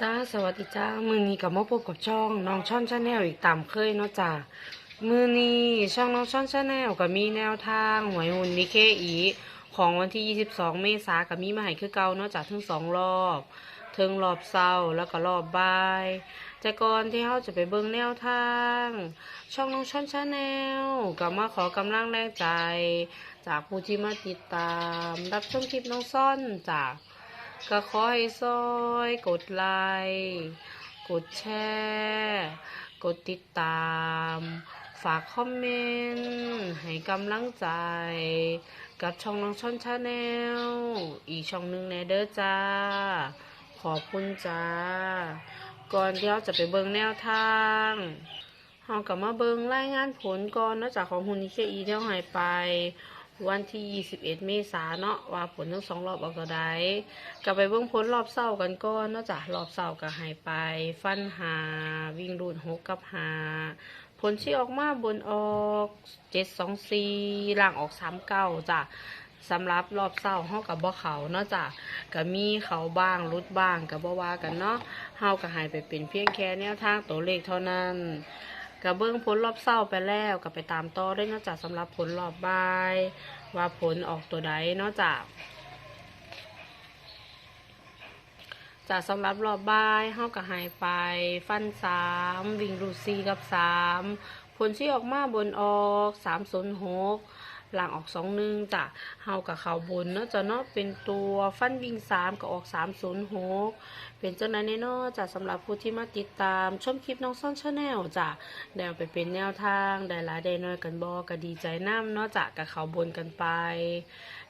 จ้าสวัสดีจ้ามือนี้กับมาพบกับช่องน้องช่อนชาแนลอีกตามเคยเนาะจ้ามือนี้ช่องน้องช่อนชาแนลก็มีแนวทางหวยหุ่นนิเคอีของวันที่ 22 เมษายนกับมีมาให้คือเก่าเนาะจ้าทั้งสองรอบเทิงรอบเศร้าแล้วก็รอบบ่ายแต่ก่อนที่เขาจะไปเบิ่งแนวทาง ช่องน้องช่อนชาแนลก็มาขอกำลังแรงใจ จากผู้ที่มาติดตาม รับชมคลิปน้องซ่อนจาก ก็ขอให้ซอยกดไลค์กดแชร์กดติดตาม ฝากคอมเมนต์ให้กำลังใจ กับช่องน้องช่อนชาแนลอีกช่องหนึ่งแนเด้อจ้า ขอบคุณจ้า ก่อนที่เราจะไปเบิงแนวทางเรากลับมาเบิงรายงานผลก่อนนอกจากของหุ่นนิเคอีที่เราหายไป วันที่ 21 เมษาเนาะว่าผลทั้งสองรอบออกตัวใดกลับไปเบิ่งผลรอบเศร้ากันก่อนเนาะจ้ะรอบเศร้าก็หายไป ฟันหาวิ่งรูดหกกับหาผลที่ออกมาบนออก724ล่างออก39จ้ะสำหรับรอบเศร้าเฮากับบ่เขาเนาะจ้ะก็มีเขาบ้างรุดบ้างก็บ่ว่ากันเนาะเฮาก็หายไปเป็นเพียงแค่แนวทางตัวเลขเท่านั้น กับเบื้องผลรอบเศร้าไปแล้วกับไปตามต่อได้นอกจากสำหรับผลรอบบ่าย ว่าผลออกตัวใดเนอกจาก จากสำหรับรอบบ่ายเฮาก็หายไป ฟันสามวิ่งรูซีกับสามผลที่ออกมาบนออกสามศูนย์หก หลังออกสองหนึ่งจ้ะเฮากับเขาบนเนาะจ้ะเนาะเป็นตัวฟันวิ่งสามก็ออกสามศูนย์หกเป็นเจ้านั้นเนาะจ้ะสำหรับผู้ที่มาติดตามชมคลิปน้องซ่อนชาแนลจ้ะแนวไปเป็นแนวทางได้หลายได้น้อยกันบอก็ดีใจน้ำเนาะจ้ะกับเขาบนกันไป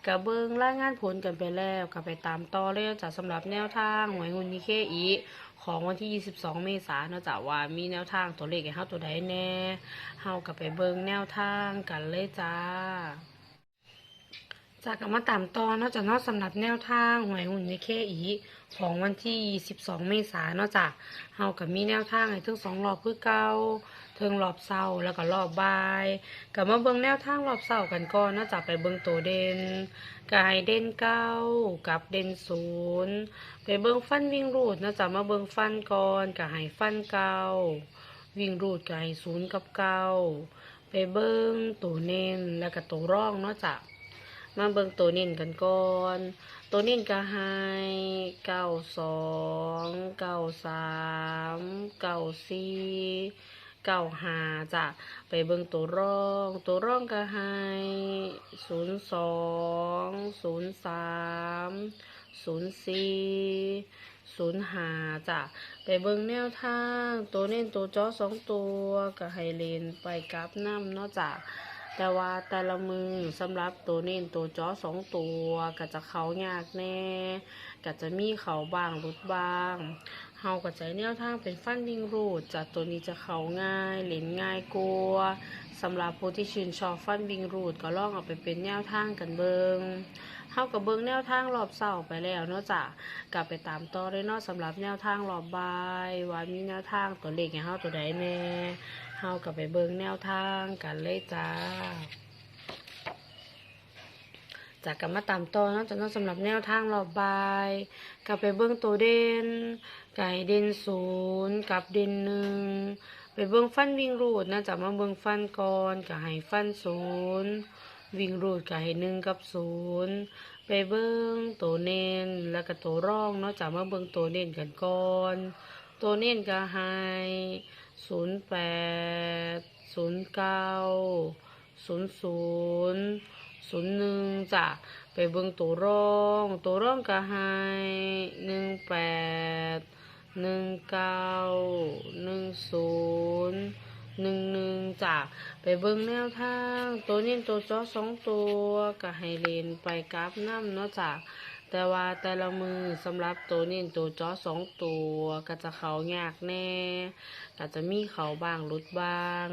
กับเบิ้งรายงานผลกันไปแล้วก็ไปตามต่อเลยจ้ะสำหรับแนวทางหวยหุ่นนิเคอี ของวันที่ 22 เมษายนเนาะจ้ะว่ามีแนวทางตัวเลขให้เฮาตัวใดแน่เฮากับไปเบิ่งแนวทางกันเลยจ้า จากกันมาตามตอนนาะจากนอกสำหรับแนวทางหวยหุ่นในเคอีของวันที่22เมษายนนาะจากเฮากับมีแนวทางให้ทั้งสองรอบคือเก่าเทิงรอบเศร้าแล้วก็รอบบ่ายกับมาเบิ่งแนวทางรอบเศร้ากันก่อนนาะจากไปเบิ่งตัวเด่นกายเด่นเก้ากับเด่นศูนย์ไปเบิ่งฟันวิ่งรูดนาะจากมาเบิ่งฟันก่อนกับให้ฟันเก้าวิ่งรูดกับให้ศูนย์กับเก้าไปเบิ่งตัวเน้นแล้วก็ตัวร่องนาะจาก มาเบิ่งตัวเน้นกันก่อน ตัวเน้นก็ให้เก้าสองเก้าสามเก้าสี่เก้าห้าจ้ะไปเบิ่งตัวร่อง ตัวร่องก็ให้ศูนย์สองศูนย์สามศูนย์สี่ศูนย์ห้าจ้ะ ไปเบิ่งแนวทาง ตัวเน้นตัวจอสองตัวก็ให้เลนไปกราฟน้ำเนาะจ้ะ แต่ว่าแต่ละมือสำหรับตัวเน้นตัวจอสองตัวก็จะเขายากแน่ก็จะมีเขาบ้างรุดบ้างเฮาก็ใช้แนวทางเป็นฟันดิงรูดจากตัวนี้จะเขาง่ายเล่นง่ายกลัวสำหรับผู้ที่ชื่นชอบฟันบิงรูดก็ลองเอาไปเป็นแนวทางกันเบิงเฮากับเบิงแนวทางรอบเสาไปแล้วเนาะจ้ะกลับไปตามต่อได้เนาะสำหรับแนวทางรอบบายว่ามีแนวทางตัวเลขให้เฮาตัวใดแน่ากับไปเบิงแนวทางกันเลยจ้า จากกันมาตามต่อเนาะจากนั้นสำหรับแนวทางรอบบายกับไปเบิ่งตัวเด่นไก่เด่นศูนย์กับเด่นหนึ่งไปเบิ่งฟันวิ่งรูดนะจากมาเบิ่งฟันก่อนกับให้ฟันศูนย์วิ่งรูดกับให้หนึ่งกับศูนย์ไปเบิ่งตัวเน้นแล้วก็ตัวร่องเนาะจากมาเบิ่งตัวเน้นกันก่อน ตัวเน้นก็ให้ ศูนย์แปดศูนย์เก้าศูนย์ศูนย์ศูนย์หนึ่งจ้ะไปเบิ่งตัวร่องตัวร่องก็ให้หนึ่งแปดหนึ่งเก้าหนึ่งศูนย์หนึ่งหนึ่งจ้ะไปเบิ่งแนวทาง ตัวนี้ตัวจอสองตัวก็ให้เลนไปกราฟน้ำเนาะจ้ะ แต่ว่าแต่ละมือสำหรับตัวนี้ตัวจอสองตัวก็จะเขายากแน่ก็จะมีเขาบ้างรุดบ้าง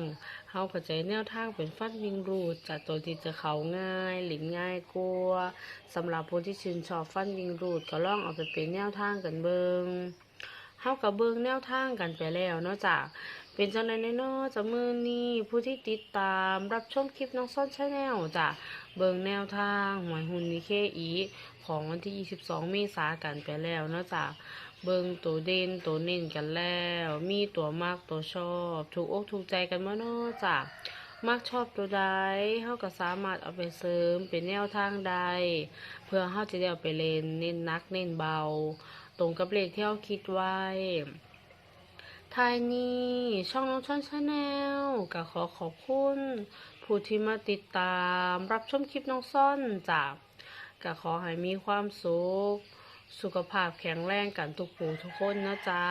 เฮาก็ใจแนวทางเป็นฟันวิงรูดจากตัวที่จะเขาง่ายหลินง่ายกลัวสำหรับคนที่ชื่นชอบฟันวิงรูดก็ลองเอาไปเป็นแนวทางกันเบิงเฮากับเบิงแนวทางกันไปแล้วเนาะจ้ะ เป็นจังไดเนาะจะมือนี้ผู้ที่ติดตามรับชมคลิปน้องซ่อนชาแนลจ้ะเบิงแนวทางหวยหุ่นนิเคอีของวันที่ 22 เมษากันไปแล้วเนาะจ้ะเบิ่งตัวเด่นตัวเน้นกันแล้ว มีตัวมากตัวชอบ ถูกอกถูกใจกันบ่เนาะจ้ะมักชอบตัวใดเฮาก็สามารถเอาไปเสริมเป็นแนวทางใด เพื่อเฮาจะได้เอาไปเล่นเน้นนักเน้นเบา ตรงกับเลขที่เฮาคิดไว้ ไทยนี้ช่องน้องช่อนชาแนลก็ขอขอบคุณ ผู้ที่มาติดตามรับชมคลิปน้องซ่อนจากก็ขอให้มีความสุข สุขภาพแข็งแรงกันทุกผู้ทุกคนนะจ๊ะ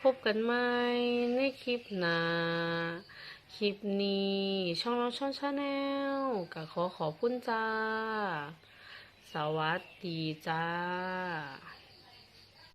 พบกันใหม่ในคลิปหน้าคลิปนี้ช่องน้องช่อนชาแนลก็ขอขอบคุณจ้า สวัสดีจ้า